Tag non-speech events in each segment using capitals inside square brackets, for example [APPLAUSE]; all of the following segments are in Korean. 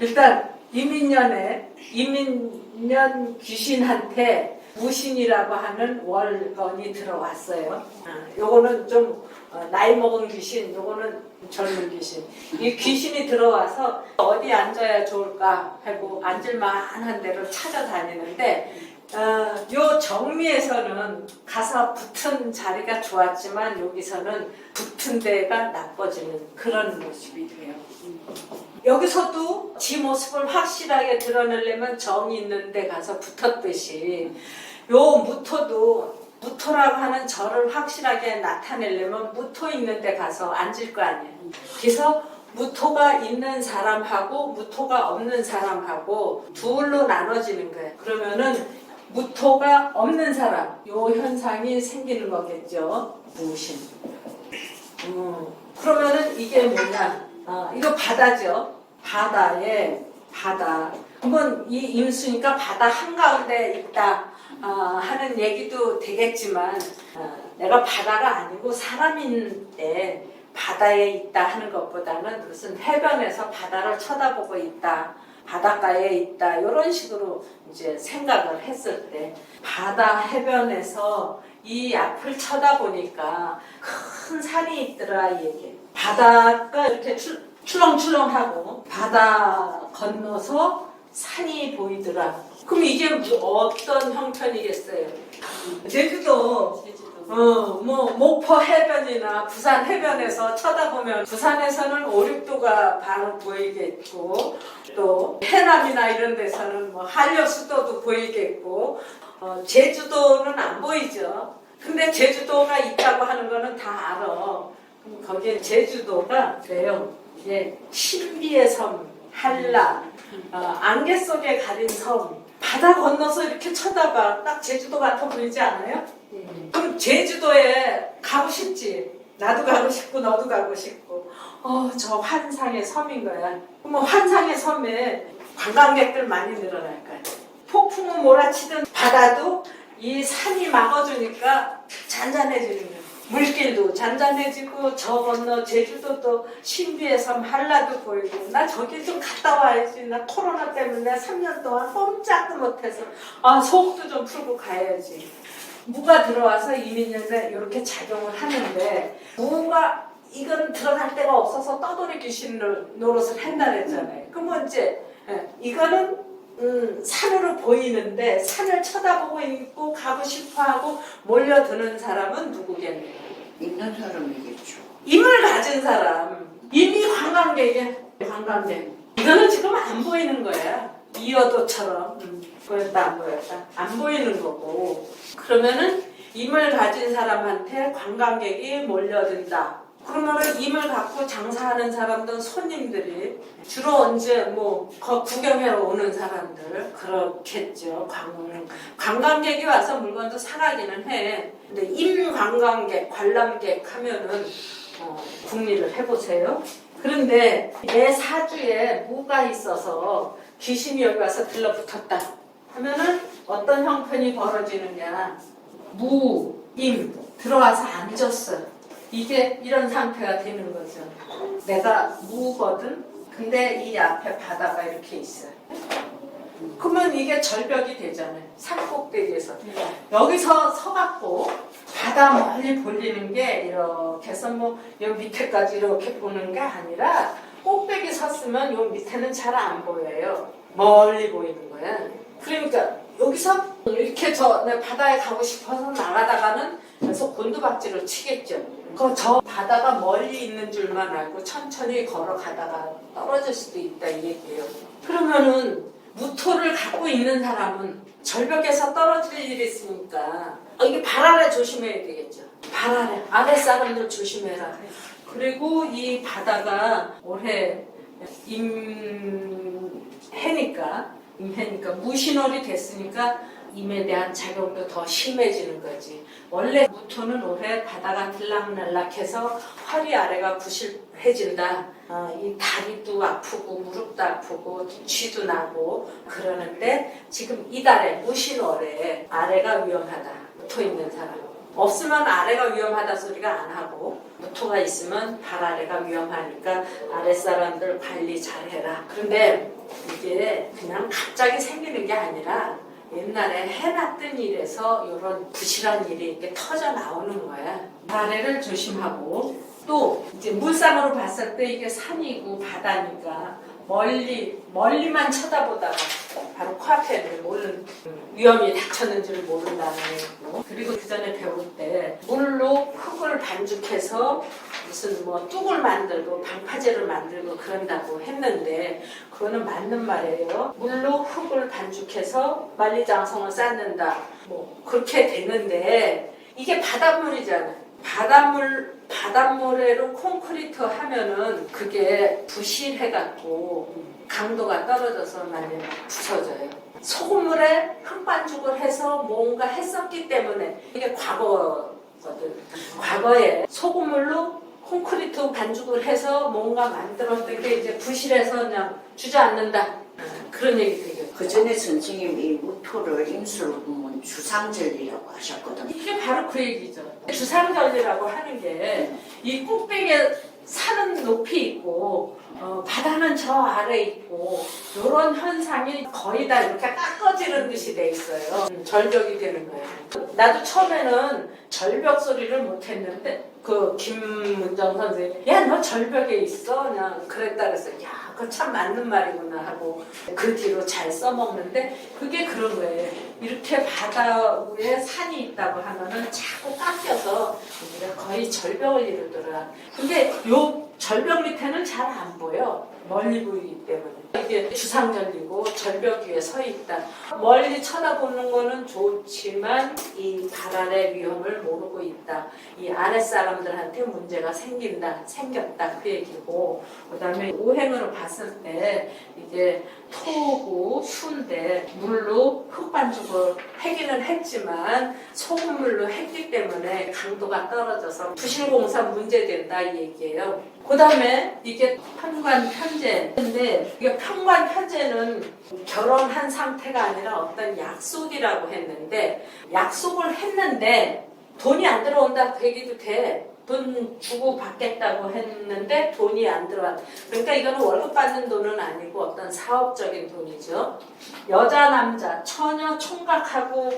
일단 이민년에 이민년 귀신한테 무신이라고 하는 월건이 들어왔어요. 아, 요거는 좀 어, 나이 먹은 귀신, 요거는 젊은 귀신. 이 귀신이 들어와서 어디 앉아야 좋을까 하고 앉을 만한 데를 찾아다니는데 어, 요 정미에서는 가서 붙은 자리가 좋았지만 여기서는 붙은 데가 나빠지는 그런 모습이 돼요. 여기서도 지 모습을 확실하게 드러내려면 정이 있는 데 가서 붙었듯이 요 무토도 무토라고 하는 절을 확실하게 나타내려면 무토 있는 데 가서 앉을 거 아니에요. 그래서 무토가 있는 사람하고 무토가 없는 사람하고 둘로 나눠지는 거예요. 그러면은 무토가 없는 사람 요 현상이 생기는 거겠죠. 무신. 음, 그러면은 이게 뭐냐? 아, 이거 바다죠. 바다에 바다. 한번 이 임수니까 바다 한가운데 있다 아, 하는 얘기도 되겠지만 아, 내가 바다가 아니고 사람인데 바다에 있다 하는 것보다는 무슨 해변에서 바다를 쳐다보고 있다. 바닷가에 있다 이런 식으로 이제 생각을 했을 때 바다 해변에서 이 앞을 쳐다보니까 큰 산이 있더라 이 얘기. 바다가 이렇게 출, 출렁출렁하고 바다 건너서 산이 보이더라. 그럼 이게 뭐 어떤 형편이겠어요? 제주도 어, 뭐, 목포 해변이나 부산 해변에서 쳐다보면 부산에서는 오륙도가 바로 보이겠고, 또 해남이나 이런 데서는 뭐 한려 수도도 보이겠고, 어, 제주도는 안 보이죠. 근데 제주도가 있다고 하는 거는 다 알아. 그럼 거기에 제주도가 돼요. 이게 신비의 섬, 한라, 어, 안개 속에 가린 섬, 바다 건너서 이렇게 쳐다봐. 딱 제주도 같아 보이지 않아요? 그럼 제주도에 가고 싶지. 나도 가고 싶고 너도 가고 싶고. 어, 저 환상의 섬인 거야. 그럼 환상의 섬에 관광객들 많이 늘어날 거야. 폭풍우 몰아치던 바다도 이 산이 막아주니까 잔잔해지는 거야. 물길도 잔잔해지고 저 건너 제주도도 신비의 섬 한라도 보이고 나 저기 좀 갔다 와야지 나? 코로나 때문에 3년 동안 꼼짝도 못해서. 아 속도 좀 풀고 가야지. 무가 들어와서 이민년에 이렇게 작용을 하는데 무가 이건 들어갈 데가 없어서 떠돌이 귀신 노릇을 한다 그랬잖아요. 그러면 이제? 예, 이거는 음, 산으로 보이는데 산을 쳐다보고 있고 가고 싶어하고 몰려드는 사람은 누구겠네요. 있는 사람이겠죠. 힘을 가진 사람. 이미 관광객이야 관광객 이거는 지금 안 보이는 거야. 이어도처럼. 음, 보였다 안 보였다. 안 보이는 거고. 그러면은 힘을 가진 사람한테 관광객이 몰려든다 그러면은 힘을 갖고 장사하는 사람들 손님들이 주로 언제 뭐 거- 구경하러 오는 사람들 그렇겠죠. 관광 관광객이 와서 물건도 사가기는 해. 근데 임 관광객 관람객 하면은 어, 궁리를 해보세요. 그런데 내 사주에 무가 있어서 귀신이 여기 와서 들러붙었다 하면은 어떤 형편이 벌어지느냐. 무, 임 들어와서 앉았어 이게 이런 상태가 되는 거죠. 내가 무거든? 근데 이 앞에 바다가 이렇게 있어 그러면 이게 절벽이 되잖아요. 산 꼭대기에서. 여기서 서갖고 바다 멀리 볼리는 게 이렇게 해서 뭐 여기 밑에까지 이렇게 보는 게 아니라 꼭대기 섰으면 요 밑에는 잘 안 보여요. 멀리 보이는 거야. 그러니까 여기서 이렇게 저내 바다에 가고 싶어서 나가다가는 계속 곤두박질을 치겠죠. 그저 바다가 멀리 있는 줄만 알고 천천히 걸어가다가 떨어질 수도 있다 이 얘기예요. 그러면은 무토를 갖고 있는 사람은 절벽에서 떨어질 일이 있으니까 어, 이게 발 아래 조심해야 되겠죠. 발 아래 아래 사람들 조심해라. 그리고 이 바다가 올해 임해니까 임해니까 무신월이 됐으니까 임에 대한 작용도 더 심해지는 거지. 원래 무토는 올해 바다가 들락날락해서 허리 아래가 부실해진다. 어, 이 다리도 아프고 무릎도 아프고 쥐도 나고 그러는데 지금 이달에 무신월에 아래가 위험하다. 무토 있는 사람. 없으면 아래가 위험하다 소리가 안 하고 모토가 있으면 발 아래가 위험하니까 아랫사람들 관리 잘해라. 그런데 이게 그냥 갑자기 생기는 게 아니라 옛날에 해놨던 일에서 이런 부실한 일이 이렇게 터져 나오는 거야. 발 아래를 조심하고 또 이제 물상으로 봤을 때 이게 산이고 바다니까 멀리 멀리만 쳐다보다가 바로 코앞에 있는 모르는 위험이 닥쳤는지를 모른다는 거고 그리고 그 전에 배울 때 물로 흙을 반죽해서 무슨 뭐 뚝을 만들고 방파제를 만들고 그런다고 했는데 그거는 맞는 말이에요. 물로 흙을 반죽해서 만리장성을 쌓는다. 뭐 그렇게 되는데 이게 바닷물이잖아요. 바닷물 바닷모래로 콘크리트 하면은 그게 부실해갖고 강도가 떨어져서 많이 부서져요. 소금물에 흙반죽을 해서 뭔가 했었기 때문에 이게 과거거든. 과거에 소금물로 콘크리트 반죽을 해서 뭔가 만들었던 게 이제 부실해서 그냥 주저앉는다. 아, 그런 얘기 되게. 그 전에 선생님이 무토를 임수로 보면 주상절리라고 하셨거든요. 이게 바로 그 얘기죠. 주상절리라고 하는 게 이 꼭대기에 산은 높이 있고 어, 바다는 저 아래 있고 이런 현상이 거의 다 이렇게 깎아지는 듯이 돼 있어요. 음, 절벽이 되는 거예요. 나도 처음에는 절벽 소리를 못 했는데 그 김문정 선생님 야 너 절벽에 있어? 그냥 그랬다 그랬어 야 그거 참 맞는 말이구나 하고 그 뒤로 잘 써먹는데 그게 그런 거예요. 이렇게 바다 위에 산이 있다고 하면은 자꾸 깎여서 우리가 거의 절벽을 이루더라. 근데 요 절벽 밑에는 잘 안 보여. 멀리 보이기 때문에. 이게 주상절리고 절벽 위에 서 있다. 멀리 쳐다보는 거는 좋지만 이 바다의 위험을 모르고 있다. 이 아랫사람들한테 문제가 생긴다, 생겼다. 그 얘기고. 그 다음에 오행으로 봤을 때 이제 토고 수인데 물로 흙반죽을 하기는 했지만 소금물로 했기 때문에 강도가 떨어져서 부실공사 문제된다 이 얘기예요. 그 다음에 이게 편관 편제인데 이게 편관 편제는 결혼한 상태가 아니라 어떤 약속이라고 했는데 약속을 했는데 돈이 안 들어온다 그 얘기도 돼. 돈 주고 받겠다고 했는데 돈이 안 들어와. 그러니까 이거는 월급 받는 돈은 아니고 어떤 사업적인 돈이죠. 여자 남자 처녀 총각하고의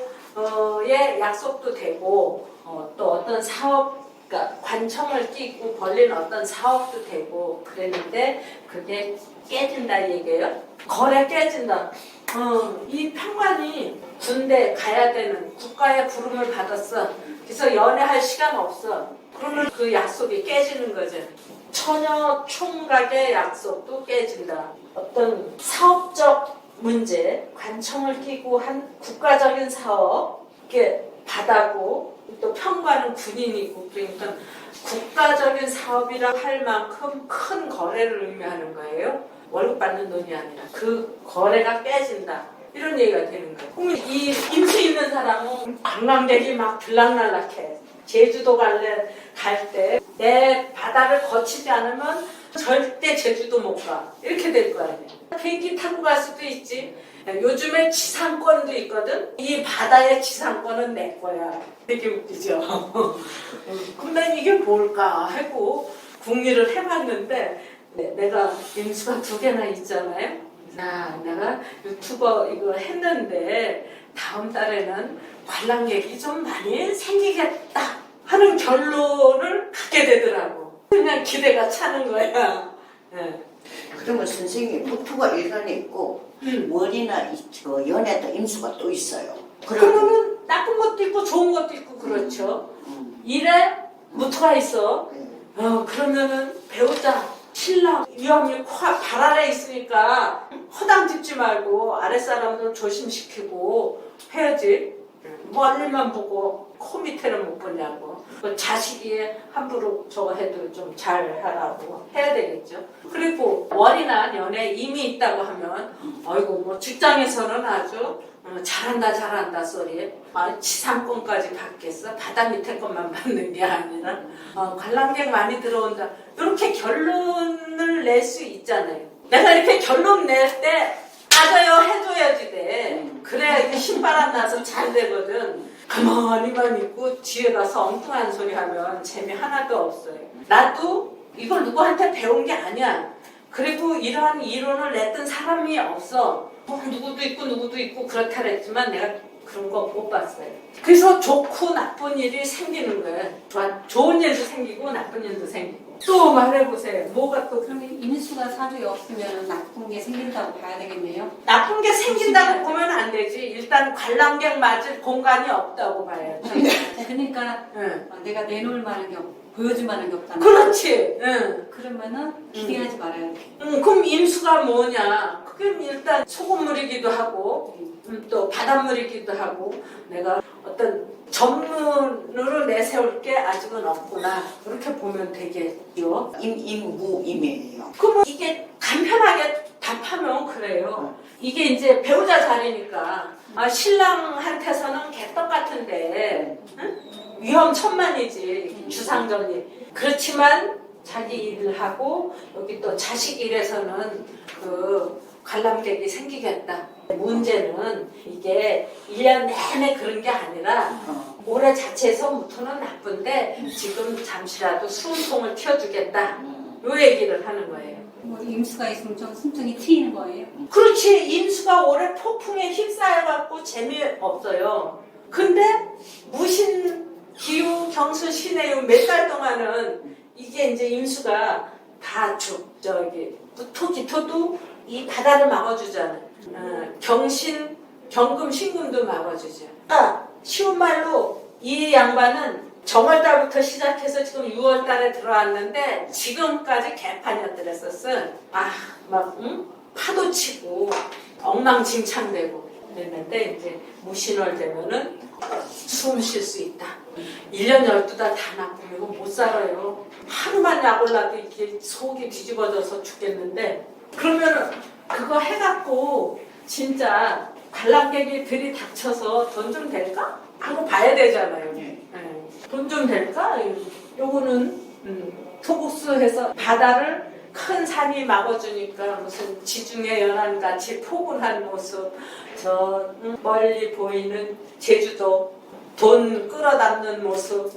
약속도 되고 어, 또 어떤 사업 그러니까 관청을 끼고 벌린 어떤 사업도 되고 그랬는데 그게 깨진다 이 얘기예요. 거래 깨진다. 어, 이 평관이 군대 가야 되는 국가의 부름을 받았어. 그래서 연애할 시간 없어. 그러면 그 약속이 깨지는 거죠. 처녀 총각의 약속도 깨진다. 어떤 사업적 문제, 관청을 끼고 한 국가적인 사업, 이게 바다고 또 평관은 군인이고 그러니까 국가적인 사업이라 할 만큼 큰 거래를 의미하는 거예요. 월급 받는 돈이 아니라 그 거래가 깨진다. 이런 얘기가 되는 거예요. 그럼 이 임수 있는 사람은 관광객이 막 들락날락해. 제주도 갈래 갈 때 내 바다를 거치지 않으면 절대 제주도 못 가. 이렇게 될 거 아니에요. 비행기 타고 갈 수도 있지. 요즘에 지상권도 있거든. 이 바다의 지상권은 내 거야. 되게 웃기죠. [LAUGHS] 음, 근데 이게 뭘까 하고 궁리를 해봤는데 네, 내가 임수가 두 개나 있잖아요. 나 내가 유튜버 이거 했는데 다음 달에는 관람객이 좀 많이 생기겠다 하는 결론을 갖게 되더라고. 그냥 기대가 차는 거야. 네. 그러면 선생님 무토가 일간에 있고 음. 월이나 이- 그 연에다 임수가 또 있어요. 그러면 나쁜 것도 있고 좋은 것도 있고 그렇죠. 음, 일에 무토가 있어. 네. 어 그러면은 배우자 신랑 위험이 코- 발 아래 있으니까 허당 짚지 말고 아랫사람들 조심시키고 해야지 멀리만 보고 코 밑에는 못 보냐고. 그 자식이 함부로 저거 해도 좀 잘하라고 해야 되겠죠. 그리고 월이나 연애 이미 있다고 하면 어이구 뭐 직장에서는 아주 어, 잘한다 잘한다 소리 아, 지상권까지 받겠어? 바다 밑에 것만 받는 게 아니라. 어, 관람객 많이 들어온다. 이렇게 결론을 낼 수 있잖아요. 내가 이렇게 결론 낼때 맞아요 해줘야지 돼 그래야 이게 신바람 나서 잘 되거든 가만히만 있고 뒤에 가서 엉뚱한 소리 하면 재미 하나도 없어요. 나도 이걸 누구한테 배운 게 아니야. 그리고 이러한 이론을 냈던 사람이 없어. 뭐 누구도 있고 누구도 있고 그렇다 그랬지만 내가 그런 거 못 봤어요. 그래서 좋고 나쁜 일이 생기는 거예요. 좋은 일도 생기고 나쁜 일도 생기고. 또 말해보세요. 뭐가 또 그러면 임수가 사주에 없으면 나쁜 게 생긴다고 봐야 되겠네요. 나쁜 게 생긴다고 보면 안 되지. 일단 관람객 맞을 공간이 없다고 봐야지. 그러니까 응. 어, 내가 내놓을 만한 게 없, 보여줄 만한 게 없잖아. 그렇지. 응. 그러면은 기대하지 말아야 돼. 음, 그럼 임수가 뭐냐? 그게 일단 소금물이기도 하고, 음, 또 바닷물이기도 하고, 내가 어떤 전문으로 내세울 게 아직은 없구나. 그렇게 보면 되겠죠. 임, 임 무 임이에요. 그러면 이게 간편하게 답하면 그래요. 이게 이제 배우자 자리니까, 아, 신랑한테서는 개떡 같은데, 응? 위험 천만이지, 주상전이. 그렇지만 자기 일을 하고, 여기 또 자식 일에서는 그 관람객이 생기겠다. 문제는 이게 1년 내내 그런 게 아니라 어. 올해 자체에서부터는 나쁜데 지금 잠시라도 수은통을 튀어주겠다. 음. 요 얘기를 하는 거예요. 뭐 임수가 있으면 좀 숨통이 트이는 거예요. 그렇지 임수가 올해 폭풍에 휩싸여갖고 재미없어요. 근데 무신 기후 경수 신해요 몇달 동안은 이게 이제 임수가 다 주, 저기 무토 기토도 이 바다를 막아주잖아요. 어, 경신 경금 신금도 막아주죠. 아 쉬운 말로 이 양반은 정월달부터 시작해서 지금 6월달에 들어왔는데 지금까지 개판이었더랬었어. 아막 응? 파도 치고 엉망진창되고 그랬는데 이제 무신월 되면은 숨 쉴 수 있다. 1년 12달 다 나쁘고 못 살아요. 하루만 약 올라도 이게 속이 뒤집어져서 죽겠는데 그러면은 그거 해갖고 진짜 관람객이 들이닥쳐서 돈 좀 될까? 하고 봐야 되잖아요. 네. 돈좀 될까? 요거는 음, 토국수해서 바다를 큰 산이 막아주니까 무슨 지중해 연안 같이 포근한 모습, 저 음, 멀리 보이는 제주도 돈 끌어담는 모습.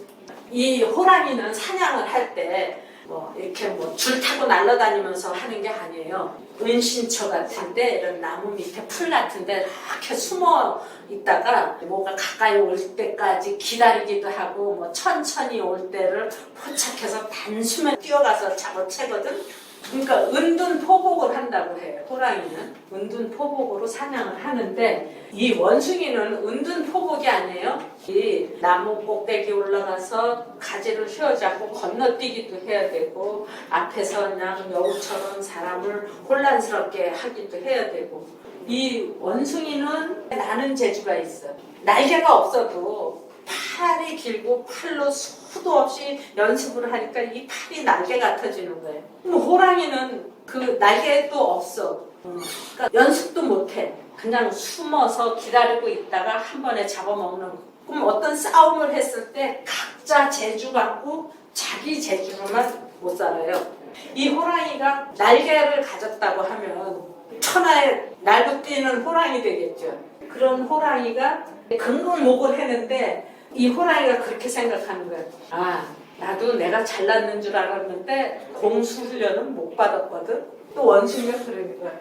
이 호랑이는 사냥을 할 때 뭐 이렇게 뭐 줄 타고 날아다니면서 하는 게 아니에요. 은신처 같은데 이런 나무 밑에 풀 같은데 이렇게 숨어 있다가 뭐가 가까이 올 때까지 기다리기도 하고 뭐 천천히 올 때를 포착해서 단숨에 뛰어가서 잡아채거든. 그러니까 은둔 포복을 한다고 해요. 호랑이는 은둔 포복으로 사냥을 하는데 이 원숭이는 은둔 포복이 아니에요. 이 나무 꼭대기 올라가서 가지를 휘어잡고 건너뛰기도 해야 되고 앞에서 그냥 여우처럼 사람을 혼란스럽게 하기도 해야 되고 이 원숭이는 나는 재주가 있어. 날개가 없어도 팔이 길고 팔로 수도 없이 연습을 하니까 이 팔이 날개 같아지는 거예요. 그럼 호랑이는 그 날개도 없어. 음, 그러니까 연습도 못해. 그냥 숨어서 기다리고 있다가 한 번에 잡아먹는 거. 그럼 어떤 싸움을 했을 때 각자 재주 갖고 자기 재주로만 못 살아요. 이 호랑이가 날개를 가졌다고 하면 천하에 날고 뛰는 호랑이 되겠죠. 그런 호랑이가 긍긍목을 했는데 이 호랑이가 그렇게 생각하는 거예요. 아, 나도 내가 잘났는 줄 알았는데 공수훈련은 못 받았거든. 또 원숭이가 그러는 거야.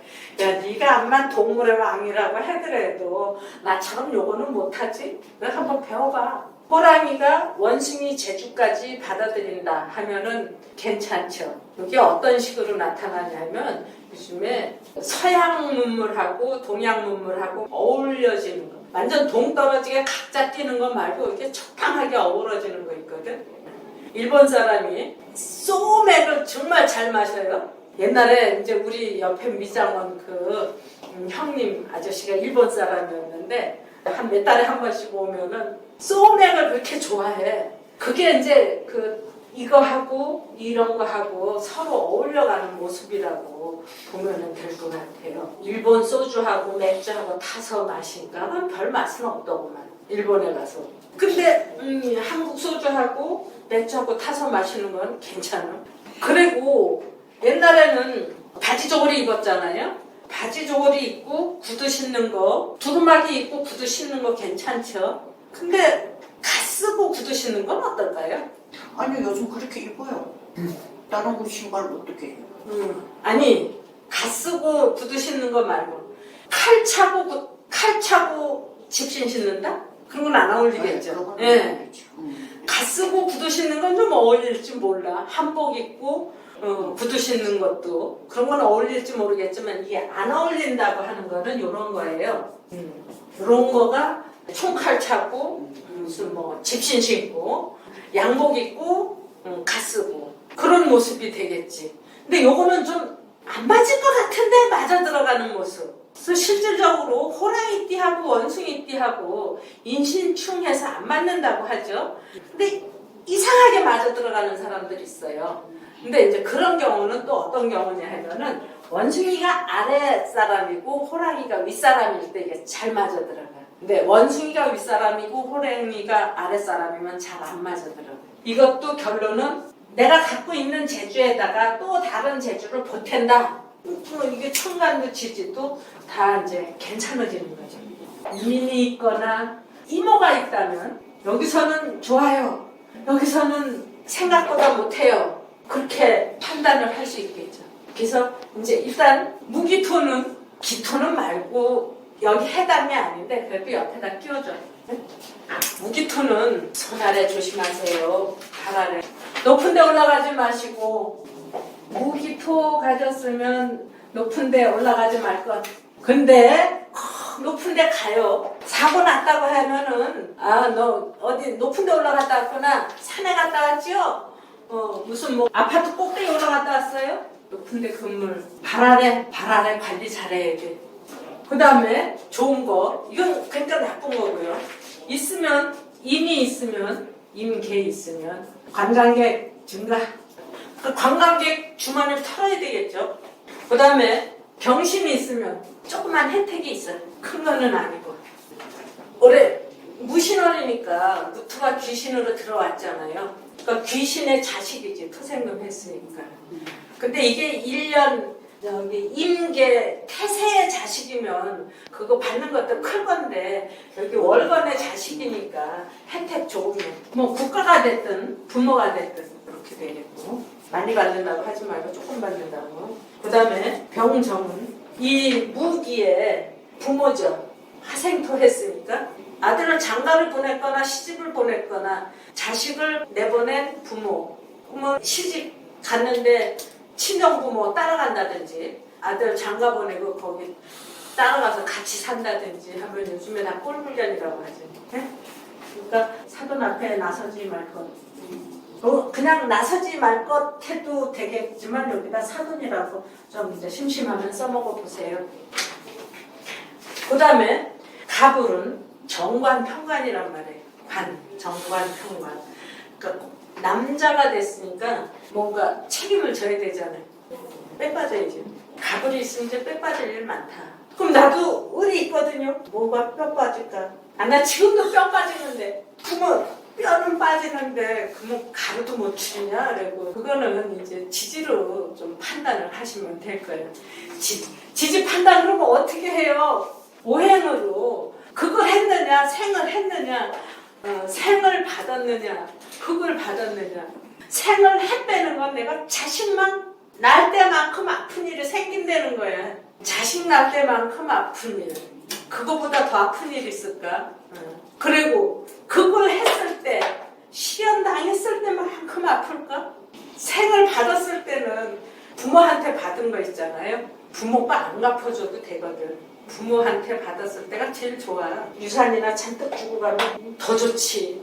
야, 네가 암만 동물의 왕이라고 하더라도 나처럼 요거는 못하지? 내가 한번 배워봐. 호랑이가 원숭이 제주까지 받아들인다 하면은 괜찮죠. 이게 어떤 식으로 나타나냐면 요즘에 서양 문물하고 동양 문물하고 어울려지는 거. 완전 동떨어지게 각자 뛰는 거 말고 이렇게 적당하게 어우러지는 거 있거든. 일본 사람이 소맥을 정말 잘 마셔요. 옛날에 이제 우리 옆에 미장원 그 음, 형님 아저씨가 일본 사람이었는데 한 몇 달에 한 번씩 오면은 소맥을 그렇게 좋아해. 그게 이제 그 이거 하고 이런 거 하고 서로 어울려가는 모습이라고 보면은 될것 같아요. 일본 소주하고 맥주하고 타서 그건 별 맛은 없더구만. 일본에 가서. 근데 음, 한국 소주하고 맥주하고 타서 마시는 건 괜찮아. 그리고 옛날에는 바지 저고리 입었잖아요. 바지 저고리 입고 구두 신는 거, 두루마기 입고 구두 신는 거 괜찮죠? 근데 가 쓰고 굳으시는 건 어떨까요? 아니요 요즘 그렇게 입어요. 다른 거 신발 어떻게 해요? 음, 아니 가 쓰고 굳으 신는 거 말고 칼 차고 구- 칼 차고 집신 신는다? 그런 건 안 어울리겠죠. 네, 예. 음. 가 쓰고 구두 신는 건 좀 어울릴지 몰라. 한복 입고 어, 구두 신는 것도 그런 건 어울릴지 모르겠지만 이게 안 어울린다고 하는 거는 이런 거예요. 이런 거가 총칼 차고 무슨 뭐 집신 신고 양복 입고 음, 가 쓰고 그런 모습이 되겠지. 근데 요거는 좀 안 맞을 것 같은데 맞아 들어가는 모습. 그래서 실질적으로 호랑이 띠하고 원숭이 띠하고 인신충해서 안 맞는다고 하죠. 근데 이상하게 맞아 들어가는 사람들이 있어요. 근데 이제 그런 경우는 또 어떤 경우냐 하면은 원숭이가 아래 사람이고 호랑이가 윗 사람일 때 이게 잘 맞아 들어가요. 근데 원숭이가 윗 사람이고 호랑이가 아래 사람이면 잘 안 맞아 들어가요. 이것도 결론은 내가 갖고 있는 재주에다가 또 다른 재주를 보탠다. 뭐 이게 청간도 지지도 다 이제 괜찮아지는 거죠. 이민이 있거나 이모가 있다면 여기서는 좋아요. 여기서는 생각보다 못해요. 그렇게 판단을 할 수 있겠죠. 그래서 이제 일단 무기토는 기토는 말고 여기 해당이 아닌데 그래도 옆에다 끼워줘요. 무기토는 손 아래 조심하세요. 발 아래. 높은 데 올라가지 마시고 무기토 가졌으면 높은 데 올라가지 말 것. 근데 어, 높은 데 가요. 사고 났다고 하면은 아 너 어디 높은 데 올라갔다 왔구나. 산에 갔다 왔지요? 어 무슨 뭐 아파트 꼭대기 올라갔다 왔어요? 높은 데 건물 발 아래 발 아래 관리 잘해야 돼. 그 다음에 좋은 거 이건 그러니까 나쁜 거고요. 있으면 인이 있으면 임계 있으면 관광객 증가. 그 관광객 주머니를 털어야 되겠죠. 그 다음에 병신이 있으면 조그만 혜택이 있어요. 큰 거는 아니고. 올해 무신월이니까 무토가 귀신으로 들어왔잖아요. 그러니까 귀신의 자식이지 토생금 했으니까. 근데 이게 1년 저기 임계 태세의 자식이면 그거 받는 것도 클 건데 여기 월건의 자식이니까 혜택 좋으면 뭐 국가가 됐든 부모가 됐든 그렇게 되겠고. 많이 받는다고 하지 말고 조금 받는다고. 그 다음에 병정은 이 무기에 부모죠. 화생토 했으니까 아들을 장가를 보냈거나 시집을 보냈거나 자식을 내보낸 부모. 그러면 시집 갔는데 친정 부모 따라간다든지 아들 장가 보내고 거기 따라가서 같이 산다든지 하면 요즘에 다 꼴불견이라고 하죠. 네? 그러니까 사돈 앞에 나서지 말 것. 어, 그냥 나서지 말 것 해도 되겠지만 여기다 사돈이라고 좀 이제 심심하면 써먹어 보세요. 그 다음에 가불은 정관 평관이란 말이에요. 관, 정관 평관. 그러니까 남자가 됐으니까 뭔가 책임을 져야 되잖아요. 빼 빠져야지. 가불이 있으면 이제 빼 빠질 일 많다. 그럼 나도 을이 있거든요. 뭐가 뼈 빠질까? 아, 나 지금도 뼈 빠지는데. 그러면 뼈는 빠지는데, 그러면 가루도 못 추냐? 그리고 그거는 이제 지지로 좀 판단을 하시면 될 거예요. 지, 지지 판단 그러면 어떻게 해요? 오행으로. 그걸 했느냐, 생을 했느냐, 어, 생을 받았느냐, 흙을 받았느냐. 생을 했다는 건 내가 자식만 날 때만큼 아픈 일이 생긴다는 거야. 자식 날 때만큼 아픈 일. 그거보다 더 아픈 일 있을까? 어. 그리고 그걸 했을 때, 실현 당했을 때만큼 아플까? 생을 받았을 때는 부모한테 받은 거 있잖아요. 부모가 안 갚아줘도 되거든. 부모한테 받았을 때가 제일 좋아. 유산이나 잔뜩 주고 가면 더 좋지.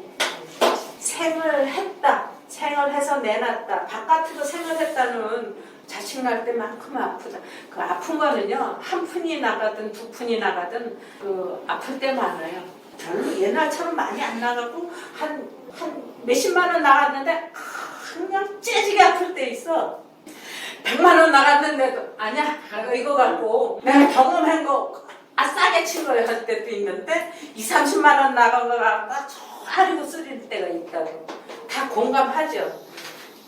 생을 했다. 생을 해서 내놨다. 바깥으로 생을 했다는 자식 날 때만큼 아프다. 그 아픈 거는요, 한 푼이 나가든 두 푼이 나가든 그 아플 때 많아요. 별로 옛날처럼 많이 안 나가고 한, 한 몇십만 원 나갔는데 그냥 째지게 아플 때 있어. 100만 원 나갔는데도 아니야 이거 갖고 내가 경험한 거 아, 싸게 친 거야 할 때도 있는데 2, 30만 원 나간 거 갖고 저 하리고 쓰릴 때가 있다고 다 공감하죠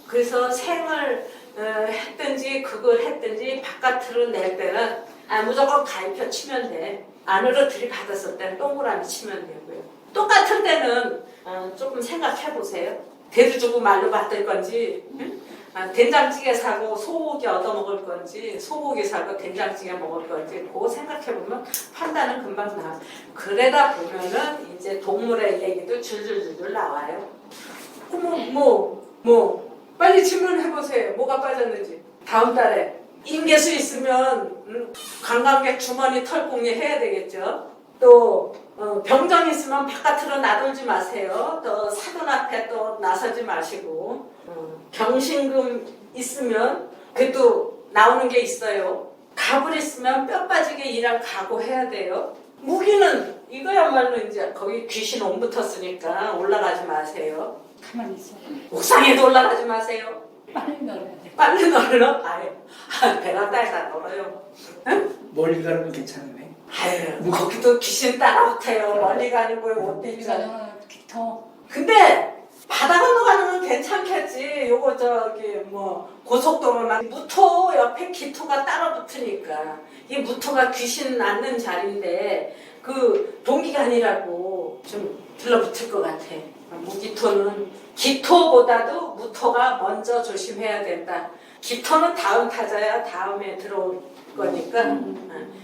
그래서 생을 어, 했든지 그걸 했든지 바깥으로 낼 때는 아, 무조건 가입표 치면 돼 안으로 들이받았을 때는 동그라미 치면 되고요 똑같은 데는 어, 조금 생각해 보세요. 대두 주고 말로 받을 건지 응? 아, 된장찌개 사고 소고기 얻어 먹을 건지 소고기 사고 된장찌개 먹을 건지 그거 생각해 보면 판단은 금방 나. 그러다 보면은 이제 동물의 얘기도 줄줄줄줄 나와요. 어머 뭐뭐 빨리 질문해 보세요. 뭐가 빠졌는지 다음 달에 인계수 있으면 음, 관광객 주머니 털공리 해야 되겠죠. 또 어, 병정 있으면 바깥으로 나돌지 마세요. 또 사돈 앞에 또 나서지 마시고 어, 경신금 있으면 그래도 나오는 게 있어요. 갑을 있으면 뼈 빠지게 일할 각오해야 돼요. 무기는 이거야말로 이제 거기 귀신 온 붙었으니까 올라가지 마세요. 가만히 있어. 옥상에도 올라가지 마세요. 빨리 놀아야 돼. 빨리 놀러 아유 아, 베란다에다 놀아요. 멀리 가는 건 괜찮네. 아유 거기도 귀신 따라붙어요. 멀리가 아니고 어디 있잖아. 이거는 더 근데 바다 건너가는 건 괜찮겠지. 요거 저기 뭐 고속도로나 무토 옆에 기토가 따라 붙으니까 이 무토가 귀신 낳는 자리인데 그 동기간이라고 좀 들러붙을 것 같아. 무기토는 기토보다도 무토가 먼저 조심해야 된다. 기토는 다음 타자야 다음에 들어올 거니까 어,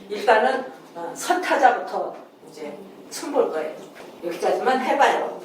일단은 어, 선타자부터 이제 손볼 거예요. 여기까지만 해봐요.